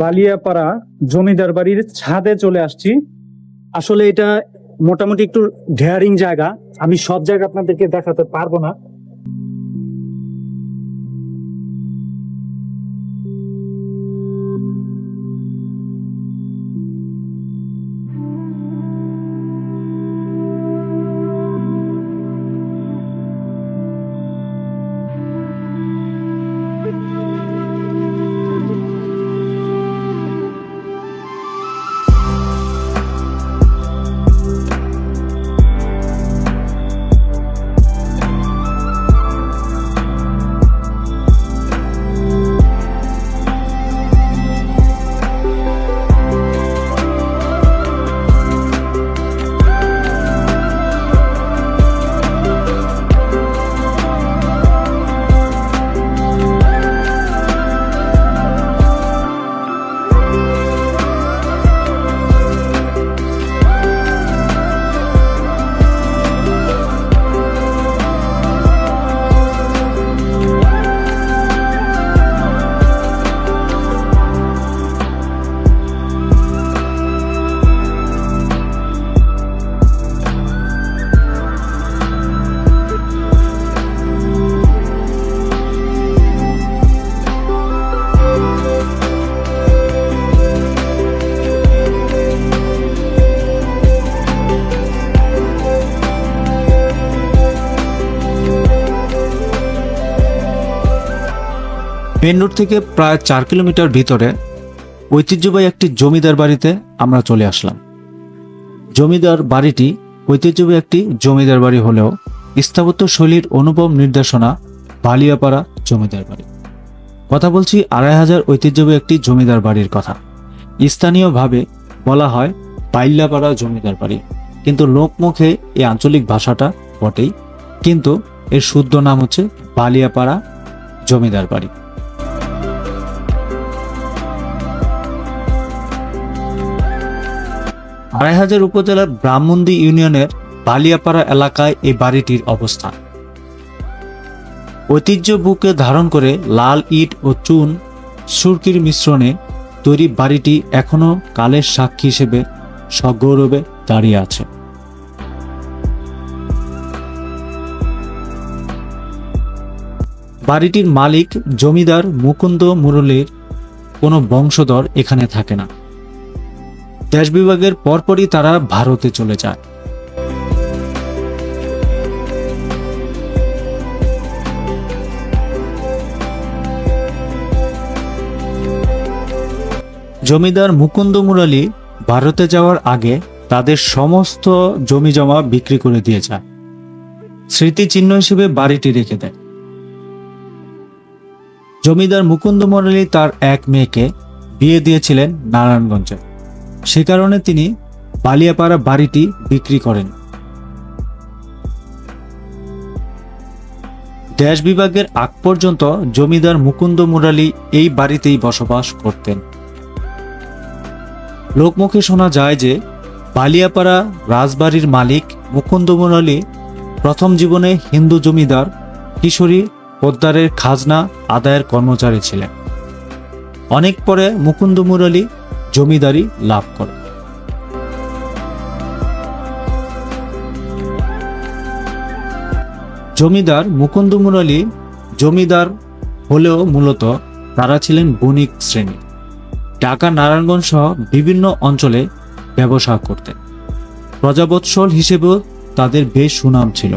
বালিয়াপাড়া জমিদার বাড়ির ছাদে চলে আসছি। আসলে এটা মোটামুটি একটু ঢেয়ারিং জায়গা। আমি সব জায়গা আপনাদেরকে দেখাতে পারব না। মেন রোড থেকে প্রায় চার কিলোমিটার ভিতরে ঐতিহ্যবাহী একটি জমিদার বাড়িতে আমরা চলে আসলাম। জমিদার বাড়িটি ঐতিহ্যবাহী একটি জমিদার বাড়ি হলেও স্থাপত্য শৈলীর অনুপম নির্দেশনা বালিয়াপাড়া জমিদার বাড়ি। কথা বলছি আড়াই হাজার ঐতিহ্যবাহী একটি জমিদার বাড়ির কথা। স্থানীয়ভাবে বলা হয় বাইল্যাপাড়া জমিদার বাড়ি। কিন্তু লোকমুখে এই আঞ্চলিক ভাষাটা বটেই। কিন্তু এর শুদ্ধ নাম হচ্ছে বালিয়াপাড়া জমিদার বাড়ি। আড়াই হাজার উপজেলার ব্রাহ্মণদী ইউনিয়নের বালিয়াপাড়া এলাকায় এই বাড়িটির অবস্থান। ঐতিহ্য বুকে ধারণ করে লাল ইট ও চুন সুরকির মিশ্রণে তৈরি বাড়িটি এখনও কালের সাক্ষী হিসেবে সগৌরবে দাঁড়িয়ে আছে। বাড়িটির মালিক জমিদার মুকুন্দ মুরলীর কোনো বংশধর এখানে থাকে না। দেশ বিভাগের পরপরই তারা ভারতে চলে যায়। জমিদার মুকুন্দ মুরালি ভারতে যাওয়ার আগে তাদের সমস্ত জমি জমা বিক্রি করে দিয়ে যায়। স্মৃতিচিহ্ন হিসেবে বাড়িটি রেখে দেয়। জমিদার মুকুন্দ মুরালি তার এক মেয়েকে বিয়ে দিয়েছিলেন নারায়ণগঞ্জে। সে কারণে তিনি বালিয়াপাড়া বাড়িটি বিক্রি করেন। দেশ বিভাগের আগ পর্যন্ত জমিদার মুকুন্দ মুরালি এই বাড়িতেই বসবাস করতেন। লোকমুখে শোনা যায় যে, বালিয়াপাড়া রাজবাড়ির মালিক মুকুন্দ মুরালি প্রথম জীবনে হিন্দু জমিদার, কিশোরী, পোদ্দারের খাজনা আদায়ের কর্মচারী ছিলেন। অনেক পরে মুকুন্দ মুরালি জমিদারি লাভ করে। জমিদার মুকুন্দ মুরালি জমিদার হলেও মূলত তারা ছিলেন বণিক শ্রেণি। ঢাকা, নারায়ণগঞ্জ সহ বিভিন্ন অঞ্চলে ব্যবসা করতেন। প্রজাবৎসল হিসেবেও তাদের বেশ সুনাম ছিল।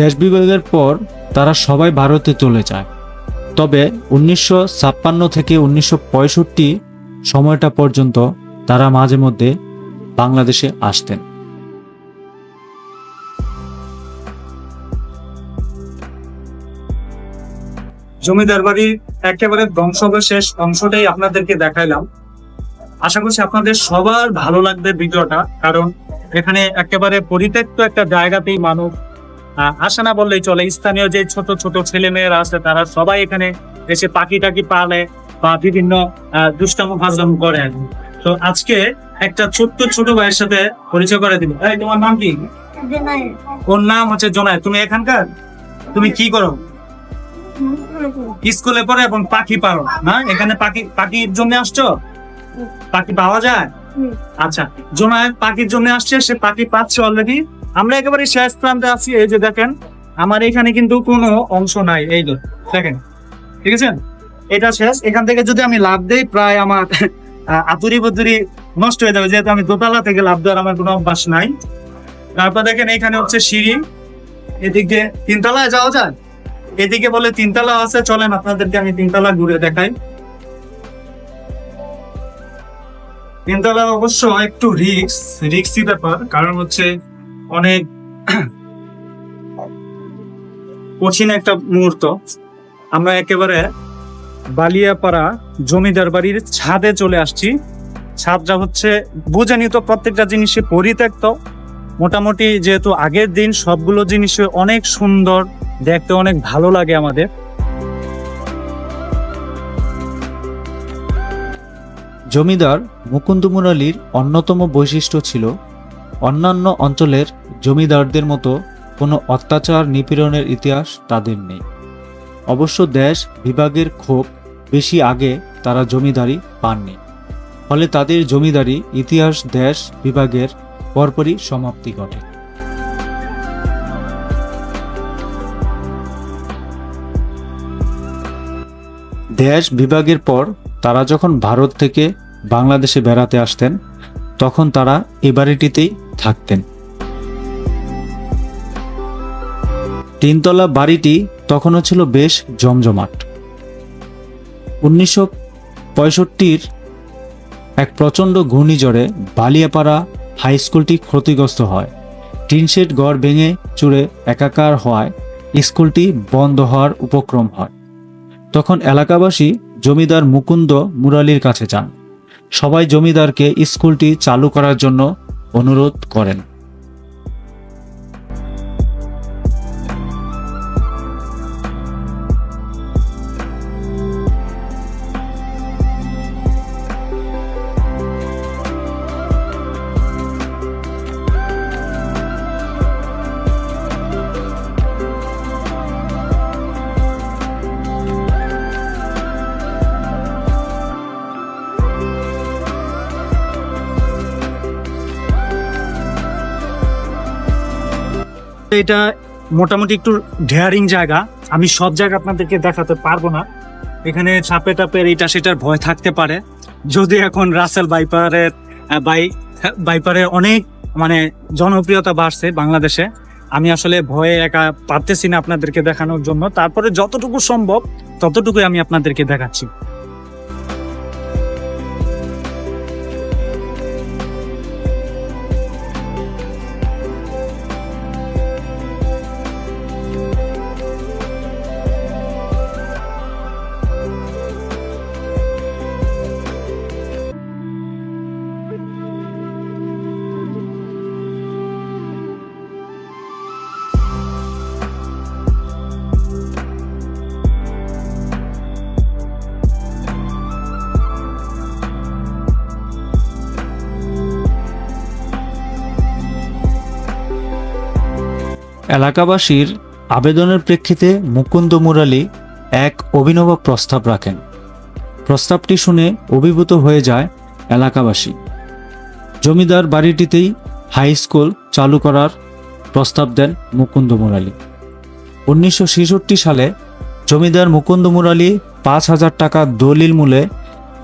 দেশ বিভাগের পর তারা সবাই ভারতে চলে যায়। তবে উনিশশো ছাপ্পান্ন থেকে উনিশশো পঁয়ষট্টি সময়টা পর্যন্ত তারা মাঝে মধ্যে বাংলাদেশে আসতেন। জমিদার বাড়ির একেবারে ধ্বংসাবশেষ অংশটাই আপনাদেরকে দেখাইলাম। আশা করছি আপনাদের সবার ভালো লাগবে ভিডিওটা, কারণ এখানে একেবারে পরিত্যক্ত একটা জায়গাতেই মানুষ আসে না বললেই চলে। স্থানীয় যে ছোট ছোট ছেলে মেয়েরা আছে তারা সবাই এখানে এসে পাখি টাকি পালে বা বিভিন্ন দুষ্টামো ফাজলামো করে তো আজকে একটা ছোট্ট ছোট ভাইয়ের সাথে পরিচয় করে দিবে। এই তোমার নাম কি? ওর নাম হচ্ছে জোনায় তুমি এখানকার? তুমি কি করো? স্কুলে পড়ে। এবং পাখি পারো না? এখানে পাখি পাখির জন্য আসছো? পাখি পাওয়া যায়? আচ্ছা জোনায় পাখির জন্য আসছে সে পাখি পাচ্ছে অলরেডি আমরা একেবারে শেষ প্রান্তে আছি, এই যে দেখেন, আমার এখানে কিন্তু কোনো অংশ নাই, এই যে, দেখেন, ঠিক আছে? এটা শেষ, এখান থেকে যদি আমি লাভ দেই, প্রায় আমার আতুরি বতুরি নষ্ট হয়ে যাবে, যেহেতু আমি দোতলা থেকে লাভ দেওয়ার আমার কোনো অভ্যাস নাই। তারপর দেখেন, এখানে হচ্ছে সিঁড়ি, এদিকে তিনতলায় যাওয়া যায়? এদিকে বলে তিনতলা আছে, চলেন আপনাদেরকে আমি তিনতলা ঘুরে দেখাই। তিনতলা অবশ্য একটু রিক্স, রিক্সি ব্যাপার, কারণ হচ্ছে অনেক কঠিন একটা মুহূর্ত। আমরা একেবারে বালিয়াপাড়া জমিদার বাড়ির ছাদে চলে আসছি। ছাদটা হচ্ছে বুঝেনি তো প্রত্যেকটা জিনিসে পরিত্যক্ত। মোটামুটি যেহেতু আগের দিন সবগুলো জিনিসে অনেক সুন্দর, দেখতে অনেক ভালো লাগে আমাদের। জমিদার মুকুন্দ মুরালির অন্যতম বৈশিষ্ট্য ছিল অন্যান্য অঞ্চলের জমিদারদের মতো কোনো অত্যাচার নিপীড়নের ইতিহাস তাদের নেই। অবশ্য দেশ বিভাগের ক্ষোভ বেশি আগে তারা জমিদারি পাননি। ফলে তাদের জমিদারি ইতিহাস দেশ বিভাগের পরপরই সমাপ্তি ঘটে। দেশ বিভাগের পর তারা যখন ভারত থেকে বাংলাদেশে বেড়াতে আসতেন, তখন তারা এ বাড়িটিতেই থাকতেন। তিনতলা বাড়িটি তখনও ছিল বেশ জমজমাট। উনিশশো পঁয়ষট্টির এক প্রচণ্ড ঘূর্ণিঝড়ে বালিয়াপাড়া হাই স্কুলটি ক্ষতিগ্রস্ত হয়। টিনশেড গড় ভেঙে চুরে একাকার হওয়ায় স্কুলটি বন্ধ হওয়ার উপক্রম হয়। তখন এলাকাবাসী জমিদার মুকুন্দ মুরালির কাছে যান। সবাই জমিদারকে স্কুলটি চালু করার জন্য অনুরোধ করেন। এটা মোটামুটি একটু ডেয়ারিং জায়গা। আমি সব জায়গা আপনাদেরকে দেখাতে পারব না। এখানে ছাপে টাপের এটা সেটার ভয় থাকতে পারে। যদি এখন রাসেল বাইপারের বাই বাইপারে অনেক মানে জনপ্রিয়তা বাড়ছে বাংলাদেশে, আমি আসলে ভয়ে একা পারতেছি না আপনাদেরকে দেখানোর জন্য। তারপরে যতটুকু সম্ভব ততটুকুই আমি আপনাদেরকে দেখাচ্ছি। এলাকাবাসীর আবেদনের প্রেক্ষিতে মুকুন্দ মুরালি এক অভিনব প্রস্তাব রাখেন। প্রস্তাবটি শুনে অভিভূত হয়ে যায় এলাকাবাসী। জমিদার বাড়িটিতেই হাই স্কুল চালু করার প্রস্তাব দেন মুকুন্দ মুরালি। উনিশশো ছেষট্টি সালে জমিদার মুকুন্দ মুরালি পাঁচ হাজার টাকা দলিল মূলে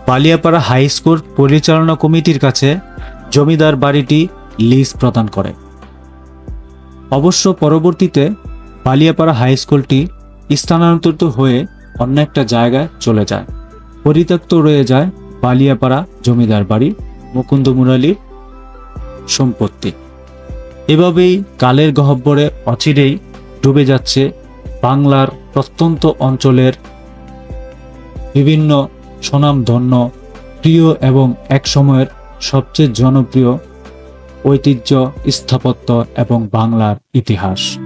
বালিয়াপাড়া হাই স্কুল পরিচালনা কমিটির কাছে জমিদার বাড়িটি লিজ প্রদান করে। অবশ্য পরবর্তীতে বালিয়াপাড়া হাই স্কুলটি স্থানান্তরিত হয়ে অন্য একটা জায়গায় চলে যায়। পরিত্যক্ত রয়ে যায় বালিয়াপাড়া জমিদার বাড়ি, মুকুন্দ মুরালির সম্পত্তি। এভাবেই কালের গহব্বরে অচিরেই ডুবে যাচ্ছে বাংলার প্রত্যন্ত অঞ্চলের বিভিন্ন স্বনামধন্য, প্রিয় এবং এক সময়ের সবচেয়ে জনপ্রিয় ঐতিহ্য স্থাপত্য এবং বাংলার ইতিহাস।